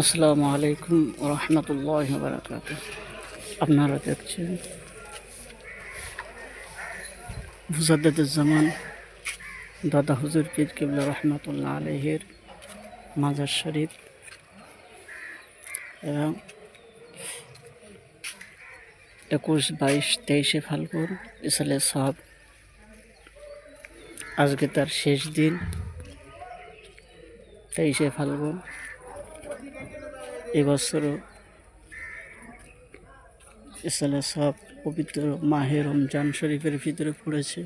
আসসালামু আলাইকুম রহমতুল্লাহ বারাকাত আপনারা দেখছেন মুজাদ্দুজ্জামান দাদা হুজুর পীর কিবলা রহমতুল্লাহ আলহের মাজার শরীফ এবং একুশ, বাইশ, তেইশে ফাল্গুন ইসালে সব আজকে তার শেষ দিন, তেইশে ফাল্গুন। এবছরও ইসালে সব পবিত্র মাহে রমজান শরীফের ভিতরে পড়েছে।